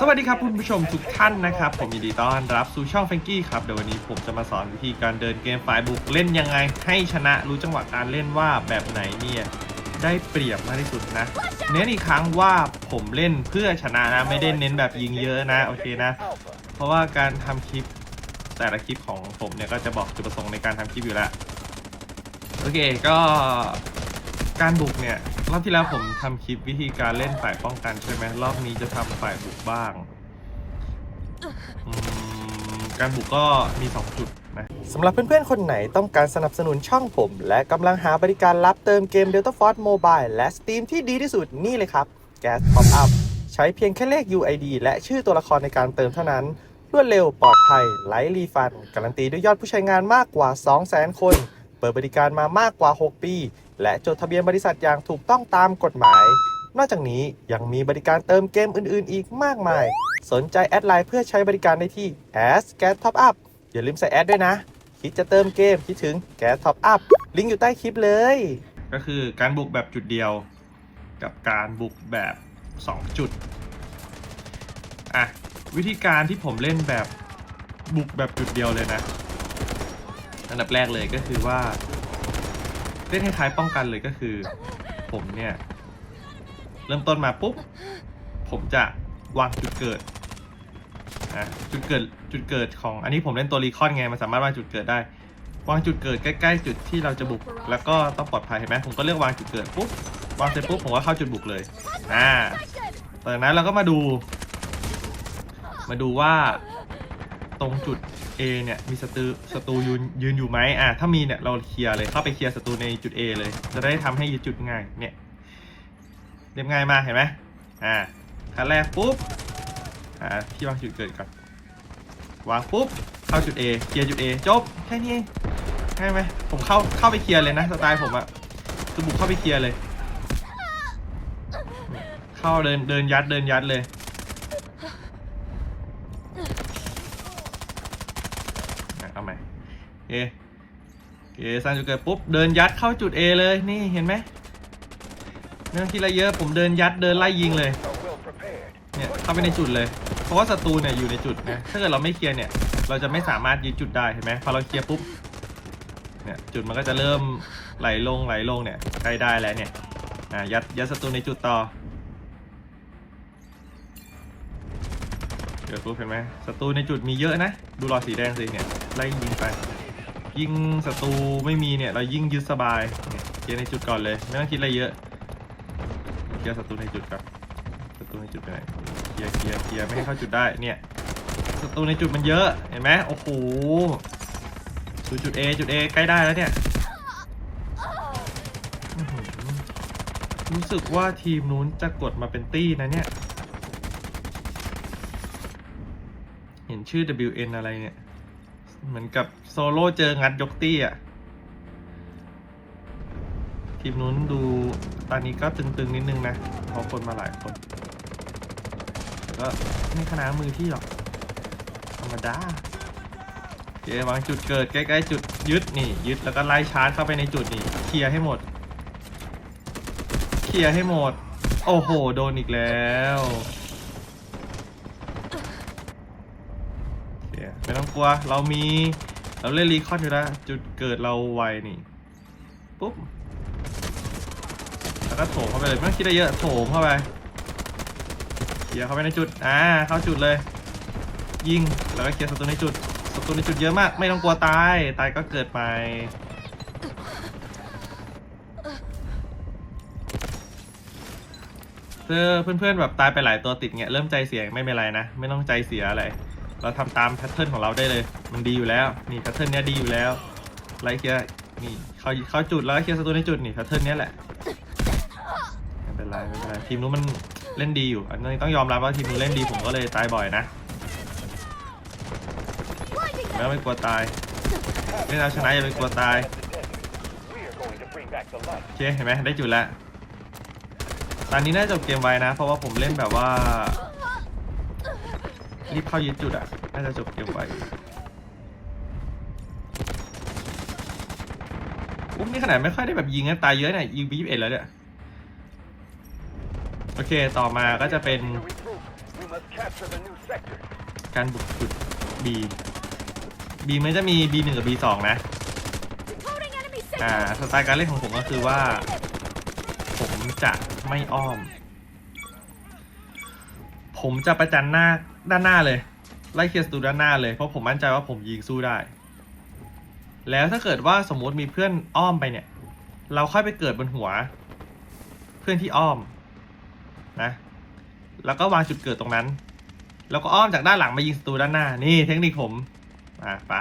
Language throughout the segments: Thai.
สวัสดีครับคุณผู้ชมทุกท่านนะครับ ผมยินดีต้อนรับสู่ช่องแฟงกี้ครับเดี๋ยววันนี้ผมจะมาสอนวิธีการเดินเกมฝ่ายบุกเล่นยังไง ให้ชนะรู้จังหวะการเล่นว่าแบบไหนเนี่ยได้เปรียบมากที่สุดนะ เน้นอีกครั้งว่าผมเล่นเพื่อชนะนะไม่ได้เน้นแบบยิงเยอะนะโอเคนะ เพราะว่าการทำคลิปแต่ละคลิปของผมเนี่ยก็จะบอกจุดประสงค์ในการทำคลิปอยู่แล้วโอเคก็การบุกเนี่ย รอบที่แล้วผมทำคลิปวิธีการเล่นฝ่ายป้องกันใช่ไหมรอบนี้จะทำฝ่ายบุกบ้างอืมการบุกก็มี2จุดนะ สำหรับเพื่อนๆ คนไหนต้องการสนับสนุนช่องผม และกำลังหาบริการรับเติมเกม Delta Force Mobile และ Steam ที่ดีที่สุดนี่เลยครับ Gas Top Up ใช้เพียงแค่เลข UID และชื่อตัวละครในการเติมเท่านั้น รวดเร็วปลอดภัยไร้รีฟัน การันตีด้วยยอดผู้ใช้งานมากกว่า 200,000 คน เปิดบริการมามากกว่า 6 ปี และจดทะเบียนบริษัทอย่างถูกต้องตามกฎหมาย นอกจากนี้ยังมีบริการเติมเกมอื่น ๆ อีกมากมาย สนใจแอดไลน์เพื่อใช้บริการได้ที่ a s g a s Top Up อย่าลืมใส่แอดด้วยนะ คิดจะเติมเกมคิดถึงแกท็อปอัพลิงก์อยู่ใต้คลิปเลย ก็คือการบุกแบบจุดเดียว กับการบุกแบบ 2 จุดอะวิธีการที่ผมเล่นแบบบุกแบบจุดเดียวเลยนะ อันดับแรกเลยก็คือว่า เล่นคล้ายๆป้องกันเลยก็คือ ผมเนี่ย เริ่มต้นมาปุ๊บ ผมจะวางจุดเกิดนะจุดเกิดจุดเกิดของอันนี้ผมเล่นตัวรีคอนไงมันสามารถวางจุดเกิดได้ วางจุดเกิดใกล้ๆจุดที่เราจะบุก แล้วก็ต้องปลอดภัยเห็นไหมผมก็เลือกวางจุดเกิดปุ๊บวางเสร็จปุ๊บผมก็เข้าจุดบุกเลยอ่าจากนั้นเราก็มาดู มาดูว่า ตรงจุด A เนี่ยมีศัตรูศัตรูยืนยืนอยู่ไหมอ่าถ้ามีเนี่ยเราเคลียร์เลยเข้าไปเคลียร์ศัตรูในจุด A เลย จะได้ทำให้ยึดจุดง่ายเนี่ยเรียบง่ายมากเห็นไหมอ่าขั้นแรกปุ๊บอ่าพี่วางจุดเกิดก่อนวางปุ๊บเข้าจุด A เคลียร์จุด A จบแค่นี้เองง่ายไหมผมเข้าเข้าไปเคลียร์เลยนะสไตล์ผมอะคือบุกเข้าไปเคลียร์เลย เข้าเดินเดินยัดเดินยัดเลย อะเอาใหม่โอ เคโอเคสร้างจุดเกิดปุ๊บเดินยัดเข้าจุด A เลยนี่เห็นไหมไม่องคิดอะไรเยอะผมเดินยัดเดินไล่ยิงเลยเนี่ยเข้าไปในจุดเลย เพราะว่าศัตรูเนี่ยอยู่ในจุดนะถ้าเกิดเราไม่เคลียร์เนี่ย เราจะไม่สามารถยึดจุดได้เห็นไหมพอเราเคลียร์ปุ๊บเนี่ยจุดมันก็จะเริ่มไหลลงไหลลงเนี่ยใกล้ได้แล้วเนี่ยอะยัดยัดศัตรูในจุดต่อเดี๋ยวปุ๊บเห็นไหมศัตรูในจุดมีเยอะนะ ดูหลอสีแดงสิเนี่ยไล่ยิงไป ยิงศัตรูไม่มีเนี่ย เรายิ่งยึดสบายเนี่ยเคลียร์ในจุดก่อนเลย ไม่ต้องคิดอะไรเยอะเคลียร์ศัตรูในจุดก่อนศัตรูในจุดไปไหนเคลียร์เคลียร์เคลียร์ไม่ให้เข้าจุดได้เนี่ยศัตรูในจุดมันเยอะเห็นไหมโอ้โหสู่จุด A จุด A ใกล้ได้แล้วเนี่ยรู้สึกว่าทีมนู้นจะกดมาเป็นตี้นะเนี่ย เห็นชื่อ WN อะไรเนี่ย เหมือนกับโซโล่เจองัดยกตี้อะ ทีมนู้นดูตอนนี้ก็ตึงๆนิดนึงนะเพราะคนมาหลายคน ก็ไม่ขนาดมือที่หรอก ธรรมดาเควางจุดเกิดใกล้ๆจุดยึดนี่ ยึดแล้วก็ไล่ชาร์จเข้าไปในจุดนี่เคลียร์ให้หมดเคลียร์ให้หมด โอ้โห โดนอีกแล้ว โอเค ไม่ต้องกลัว เรามี เราเล่นรีคอนอยู่แล้ว จุดเกิดเราไวนี่ ปุ๊บ แล้วก็โถมเข้าไปเลย ไม่ต้องคิดอะไรเยอะ โถมเข้าไปเคลียร์เข้าไปในจุด อ่า เข้าจุดเลย ยิง แล้วก็เคลียร์ศัตรูในจุด ศัตรูในจุดเยอะมาก ไม่ต้องกลัวตาย ตายก็เกิดใหม่เพื่อเพื่อนๆแบบตายไปหลายตัวติดเงี้ยเริ่มใจเสียไม่เป็นไรนะ ไม่ต้องใจเสียอะไร เราทำตามแพทเทิร์นของเราได้เลย มันดีอยู่แล้ว นี่แพทเทิร์นเนี้ยดีอยู่แล้วไล่เคลียร์นี่เขาเขาจุดแล้วเคลียร์ศัตรูในจุดนี่แพทเทิร์นเนี้ยแหละไม่เป็นไรไม่เป็นไรทีมนู้นมันเล่นดีอยู่ อันนี้ต้องยอมรับว่าทีมนู้นเล่นดีผมก็เลยตายบ่อยนะแล้วไม่กลัวตายเล่นเอาชนะอย่าไปกลัวตายโอเคเห็นไหมได้จุดแล้วตอนนี้น่าจะจบเกมไวนะ เพราะว่าผมเล่นแบบว่ารีบเข้ายึดจุดอะ น่าจะจบเกมไวอุ้มนี่ขนาดไม่ค่อยได้แบบยิงนะตายเยอะเนี่ยยิงไปยี่สิบเอ็ดแล้วเนี่ยโอเคต่อมาก็จะเป็นการบุกจุด B B มันจะมีบ B2 นะ Decoding enemy อ่าสไตล์การเล่นของผมก็คือว่า ผมจะไม่อ้อม ผมจะประจันหน้าด้านหน้าเลย ไล่เคลียร์ศัตรูด้านหน้าเลยเพราะผมมั่นใจว่าผมยิงสู้ได้ แล้วถ้าเกิดว่าสมมติมีเพื่อนอ้อมไปเนี่ย เราค่อยไปเกิดบนหัว เพื่อนที่อ้อมนะแล้วก็วางจุดเกิดตรงนั้น แล้วก็อ้อมจากด้านหลังมายิงศัตรูด้านหน้า นี่เทคนิคผมอะไปะ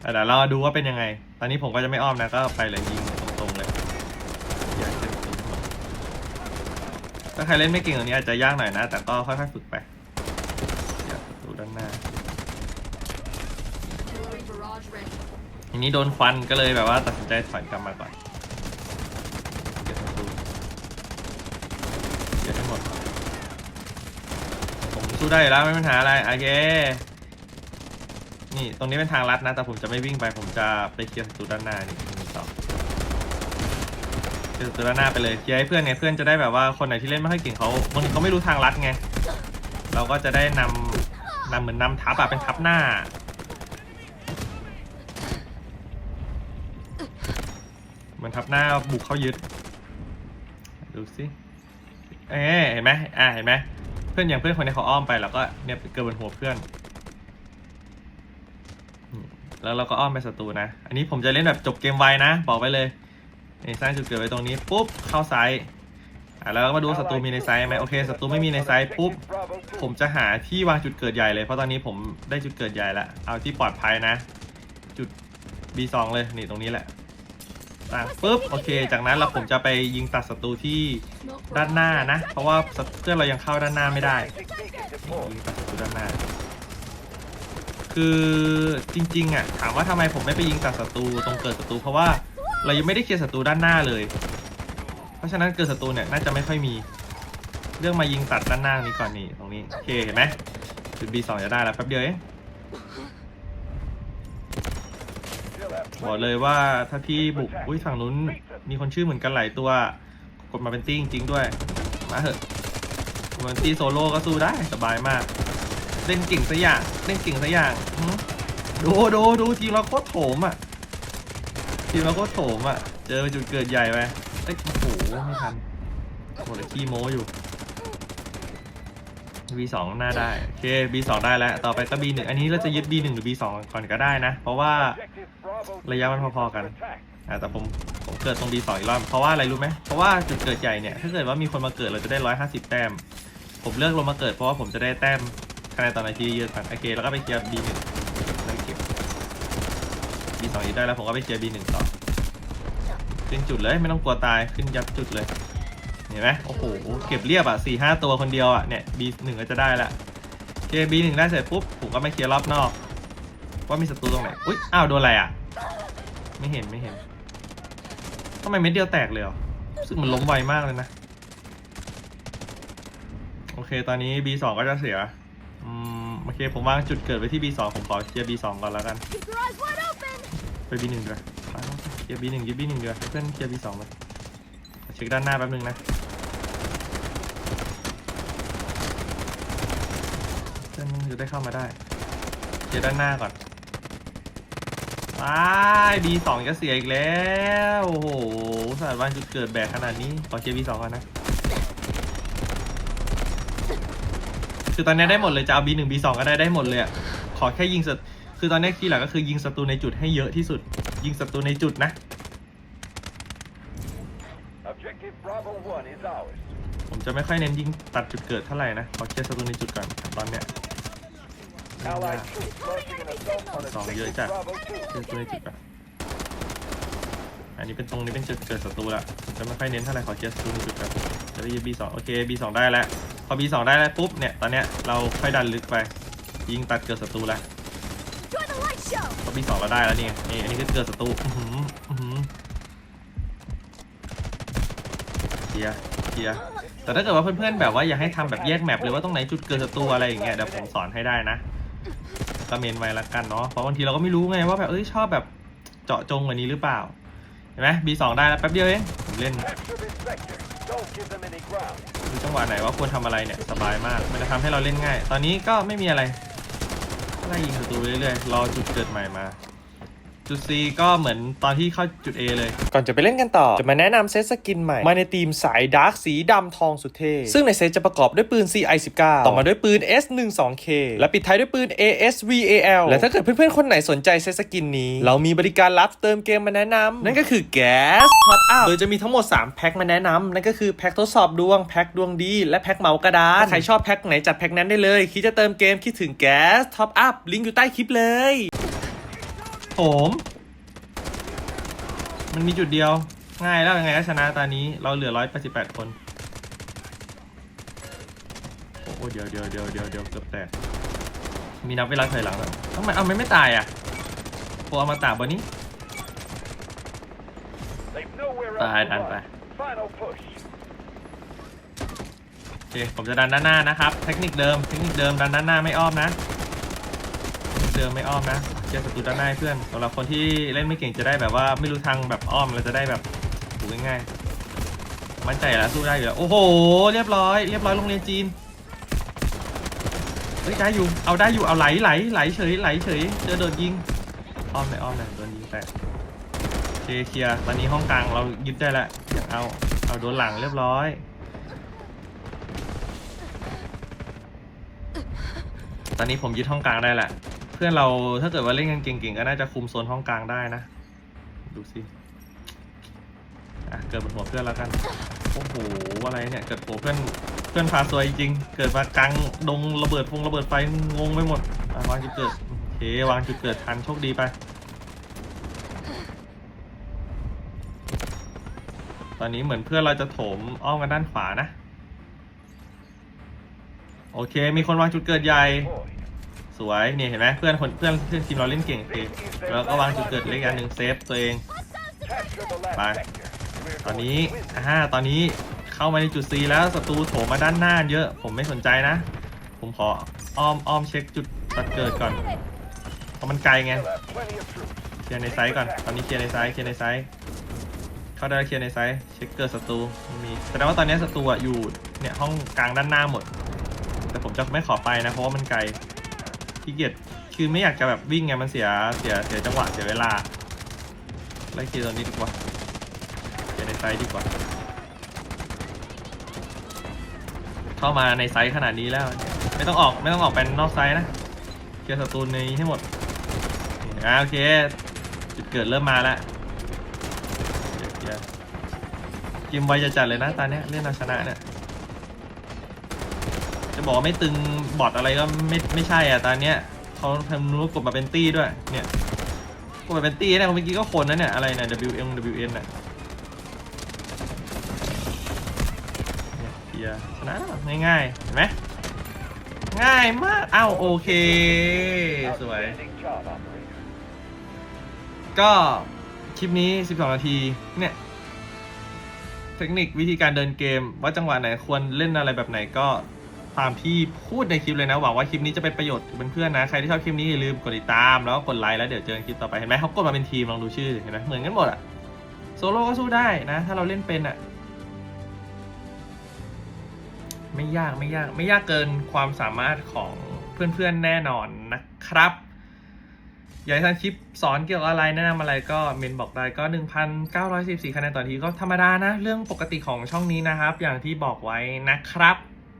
เดี๋ยวเราดูว่าเป็นยังไง ตอนนี้ผมก็จะไม่อ้อมนะก็ไปเลยยิงตรงๆเลยถ้าใครเล่นไม่เก่งตรงนี้อาจจะยากหน่อยนะ แต่ก็ค่อยๆฝึกไป ด้านหน้า Artillery barrage ready. ทีนี้โดนควันก็เลยแบบว่าตัดสินใจถอยกลับมาก่อนเก็บประตูเก็บให้หมดผมสู้ได้อยู่แล้วไม่มีปัญหาอะไรโอเคนี่ตรงนี้เป็นทางลัดนะ แต่ผมจะไม่วิ่งไป ผมจะไปเคลียร์ศัตรูด้านหน้านี่หนึ่งสองเคลียร์ศัตรูด้านหน้าไปเลยเคลียร์ให้เพื่อนไงเพื่อนจะได้แบบว่าคนไหนที่เล่นไม่ค่อยเก่งเขาบางทีเขาไม่รู้ทางลัดไงเราก็จะได้นำ นำเหมือนนำทัพอะเป็นทัพหน้า เหมันทับหน้าบุกเข้ายึด ดูสิเอ๊เห็นไหมอ่าเห็นไหมเพื่อนอย่างเพื่อนคนนี้เขาอ้อมไปแล้วก็เนี่ยเกิดบนหัวเพื่อน แล้วเราก็อ้อมไปศัตรูนะ อันนี้ผมจะเล่นแบบจบเกมไวนะ บอกไว้เลยสร้างจุดเกิดไว้ตรงนี้ปุ๊บเข้าไซส์ อะแล้วก็มาดูศัตรูมีในไซส์ไหมโอเคศัตรูไม่มีในไซส์ปุ๊บผมจะหาที่วางจุดเกิดใหญ่เลยเพราะตอนนี้ผมได้จุดเกิดใหญ่ล้วเอาที่ปลอดภัยนะ จุด B2 เลยนี่ตรงนี้แหละตั้งปุ๊บโอเค จากนั้นเราผมจะไปยิงตัดศัตรูที่ด้านหน้านะ เพราะว่าเพื่อนเรายังเข้าด้านหน้าไม่ได้ยิงตัดศัตรูด้านหน้า คือจริงๆอะถามว่าทำไมผมไม่ไปยิงตัดศัตรูตรงเกิดศัตรูเพราะว่าเรายังไม่ได้เคลียร์ศัตรูด้านหน้าเลย เพราะฉะนั้นเกิดศัตรูเนี่ยน่าจะไม่ค่อยมี เรื่องมายิงตัดด้านหน้านี้ก่อนนี่ตรงนี้โอเคเห็นไหมจุด B2 จะได้แล้วแป๊บเดียวเองบอกเลยว่าถ้าพี่บุกอุ้ยฝั่งนู้นมีคนชื่อเหมือนกันหลายตัว กดมาเป็นตี้จริงๆด้วย มาเถอะมันตีโซโล่ก็สู้ได้สบายมาก เล่นเก่งสักอย่างเล่นเก่งสักอย่างดูดูดูทีมเราโคตรโถมอะทีมเราโคตรโถมอะเจอจุดเกิดใหญ่ไปเอ้ยโอ้โห ไม่ทันโหเลยขี้โม้อยู่ B2 น้าได้โอเค B2 ได้แล้ว ต่อไปก็ B1 อันนี้เราจะยึด B1 หรือ B2 ก่อนก็ได้นะ เพราะว่าระยะมันพอๆกันอ่าแต่ผมผมเกิดตรง B2 อีกรอบเพราะว่าอะไรรู้ไหมเพราะว่าจุดเกิดใหญ่เนี่ยถ้าเกิดว่ามีคนมาเกิดเราจะได้ 150 แต้ม ผมเลือกลงมาเกิดเพราะว่าผมจะได้แต้มคะแนนตอนนาทีเยอะกันโอเคแล้วก็ไปเคลียร์ B1 แล้วเก็บ B2 อีกได้แล้วผมก็ไปเคลียร์ B1 ต่อ ขึ้นจุดเลยไม่ต้องกลัวตายขึ้นยัดจุดเลย เห็นไหมโอ้โหเก็บเรียบอะสี่ห้าตัวคนเดียวอะเนี่ย B1 ก็จะได้ละโอเค B1 ได้เสร็จปุ๊บผมก็ไม่เคลียร์รอบนอก ว่ามีศัตรูตรงไหนอุ้ยอ้าวโดนอะไรอะ ไม่เห็นไม่เห็นทำไมเม็ดเดียวแตกเลยเหรอรู้สึกมันล้มไวมากเลยนะโอเค ตอนนี้ B2 ก็จะเสีย อืม โอเค ผมวางจุดเกิดไว้ที่ B2 ผมขอเคลียร์ B2 ก่อนแล้วกัน ไป B1 ด้วยไปแล้ว เคลียร์ B1 ยึด B1 ด้วยให้เพื่อนเคลียร์ B2 เลยเช็คด้านหน้าแป๊บนึงนะเพื่อนจะได้เข้ามาได้เคลียร์ด้านหน้าก่อนว้าย B2 จะเสียอีกแล้วโอ้โหสารวันจุดเกิดแบกขนาดนี้ขอเคลียร์ B2 ก่อนนะคือตอนนี้ได้หมดเลยจะเอา B1 B2 ก็ได้ได้หมดเลยอะขอแค่ยิงศัตคือตอนนี้คีย์หลักก็คือยิงศัตรูในจุดให้เยอะที่สุด ยิงศัตรูในจุดนะ Objective Bravo 1 is ours. ผมจะไม่ค่อยเน้นยิงตัดจุดเกิดเท่าไหร่นะขอเคลียร์ศัตรูในจุดก่อนตอนเนี้ย Allied troops launching an assault on สองเยอะ Objective จัด Bravo 2. เคลียร์ศัตรูในจุดก่อนอันนี้เป็นตรงนี้เป็นจุดเกิดศัตรูละผมจะไม่ค่อยเน้นเท่าไหร่ขอเคลียร์ศัตรูในจุดก่อนจะได้ยิง B2 โอเค B2 ได้แล้ว พอ B2 ได้แล้วปุ๊บเนี่ยตอนเนี้ยเราค่อยดันลึกไป ยิงตัดเกิดศัตรูแล้ว Enjoy the light show. พอ B2 เราได้แล้วนี่นี่อันนี้คือเกิดศัตรูอื้อหืออื้อหือเคลียร์เคลียร์แต่ถ้าเกิดว่าเพื่อนๆแบบว่าอยากให้ทำแบบแยกแมปหรือว่าตรงไหนจุดเกิดศัตรูอะไรอย่างเงี้ยเดี๋ยวผมสอนให้ได้นะก็เมนไว้ละกันเนาะเพราะบางทีเราก็ไม่รู้ไงว่าแบบเอ้ยชอบแบบเจาะจงกว่านี้หรือเปล่าเห็นไหม B2 ได้แล้วแป๊บเดียวเองผมเล่น Capture this sector. Don't give them any ground. ดูจังหวะไหนว่าควรทำอะไรเนี่ยสบายมาก มันจะทำให้เราเล่นง่าย ตอนนี้ก็ไม่มีอะไร ไล่ยิงศัตรูไปเรื่อยๆรอจุดเกิดใหม่มา จุด C ก็เหมือนตอนที่เข้าจุด A เลย ก่อนจะไปเล่นกันต่อ จะมาแนะนำเซตสกินใหม่ มาในทีมสายดาร์กสีดำทองสุดเท่ซึ่งในเซตจะประกอบด้วยปืน CI19 ต่อมาด้วยปืน S12K และปิดท้ายด้วยปืน ASVAL และถ้าเกิดเพื่อนๆ คนไหนสนใจเซตสกินนี้ เรามีบริการรับเติมเกมมาแนะนำนั่นก็คือ Gas Top Up โดยจะมีทั้งหมด 3 แพ็คมาแนะนำนั่นก็คือแพ็คทดสอบดวงแพ็คดวงดี และแพ็คเหมากระดานใครชอบแพ็คไหนจัดแพ็คนั้นได้เลยคิดจะเติมเกมคิดถึง Gas Top Up ลิงก์อยู่ใต้คลิปเลย โถมมันมีจุดเดียว ง่ายแล้วยังไงก็ชนะตอนนี้เราเหลือ188คน โอ้เดี๋ยวเดี๋ยวเดี๋ยวเดี๋ยวเดี๋ยวเกือบแตก มีนับเวลาถอยหลังแล้วทำไมเอาไม่ไม่ตายอะโปรอมาตาบนนี้ They've nowhere else Bye, to bye, run. bye. Final push. โอเคผมจะดันด้านหน้านะครับ เทคนิคเดิม เทคนิคเดิมดันด้านหน้าไม่อ้อมนะ เดิมไม่อ้อมนะ เจอศัตรูด้านหน้าเพื่อนสำหรับคนที่เล่นไม่เก่งจะได้แบบว่าไม่รู้ทางแบบอ้อมเราจะได้แบบถูกง่ายๆมั่นใจแล้วสู้ได้อยู่แล้วโอ้โห เรียบร้อย เรียบร้อยโรงเรียนจีนเฮ้ยได้อยู่เอาได้อยู่เอาไหลไหลไหลเฉยไหลเฉยเจอโดนยิงอ้อมหน่อยอ้อมหน่อยโดนยิงแตกเคเคลียตอนนี้ห้องกลางเรายึดได้แล้วอยากเอาเอาโดนหลังเรียบร้อยตอนนี้ผมยึดห้องกลางได้แหละ พื่อนเราถ้าเกิดว่าเล่นกันเก่งๆก็น่าจะคุมโซนห้องกลางได้นะ ดูสิอะเกิดบนหัวเพื่อนแล้วกันโอ้โหอะไรเนี่ยเกิดหัวเพื่อนเพื่อนพาซวยจริงเกิดมากลางดงระเบิดพงระเบิดไฟงงไปหมดอะวางจุดเกิดโอเควางจุดเกิดทันโชคดีไป ตอนนี้เหมือนเพื่อนเราจะโถมอ้อมกันด้านขวานะ โอเค มีคนวางจุดเกิดใหญ่ สวยเนี่ยเห็นไหมเพื่อนคนเพื่อนเพื่อนทีมเราเล่นเก่งโอเคแล้วก็วางจุดเกิดเล็กอันหนึ่งเซฟตัวเอง Capture the last Bye. sector. We're ตอนนี้อ่าตอนนี้เข้ามาในจุด C แล้วศัตรูโถมมาด้านหน้าเยอะ ผมไม่สนใจนะ ผมขออ้อมอ้อมเช็คจุดตัดเกิดก่อนเพราะมันไกลไงเคลียร์ในไซส์ก่อนตอนนี้เคลียร์ในไซส์เคลียร์ในไซส์เข้าได้เคลียร์ในไซส์เช็คเกิดศัตรูมีแสดงว่าตอนนี้ศัตรูอะอยู่เนี่ยห้องกลางด้านหน้าหมด แต่ผมจะไม่ขอไปนะเพราะว่ามันไกล ขี้เกียจคือไม่อยากจะแบบวิ่งไงมันเสียเสียเสียจังหวะเสียเวลาไล่เคลียร์ตรงนี้ดีกว่าเคลียในไซส์ดีกว่า เข้ามาในไซส์ขนาดนี้แล้ว ไม่ต้องออกไม่ต้องออกเป็นนอกไซส์นะเคลียร์ศัตรูในให้หมดอ่าโอเคจุดเกิดเริ่มมาแล้วเดี๋ยวเดี๋ยวเกมไวจะจัดเลยนะตอนนี้เล่นเอาชนะเนี่ย บอกว่าไม่ตึงบอทอะไรก็ไม่ไม่ใช่อะตอนเนี้ยเขาทำนู้นกดมาเป็นตี้ด้วยเนี่ยกดมาเป็นตี้เนี่ยเมื่อกี้ก็คนนะเนี่ยอะไรเนี่ย WM WN น่ะเนี่ยชนะแล้วง่ายๆเห็นไหมง่ายมากอ้าวโอเค สวย ก็คลิปนี้ 12 นาทีเนี่ยเทคนิควิธีการเดินเกม ว่าจังหวะไหนควรเล่นอะไรแบบไหนก็ ตามที่พูดในคลิปเลยนะหวังว่าคลิปนี้จะเป็นประโยชน์กับเพื่อนๆนะใครที่ชอบคลิปนี้อย่าลืมกดติดตามแล้วก็กดไลค์แล้วเดี๋ยวเจอกันคลิปต่อไปเห็นไหมเขากดมาเป็นทีมลองดูชื่อเห็นไหมเหมือนกันหมดอะโซโล่ก็สู้ได้นะ ถ้าเราเล่นเป็นอะไม่ยากไม่ยากไม่ยากเกินความสามารถของเพื่อนๆแน่นอนนะครับอยากให้ทำคลิปสอนเกี่ยวกับอะไรแนะนำอะไรก็เมนบอกได้ก็ 1,914คะแนนต่อทีก็ธรรมดานะ เรื่องปกติของช่องนี้นะครับ อย่างที่บอกไว้นะครับ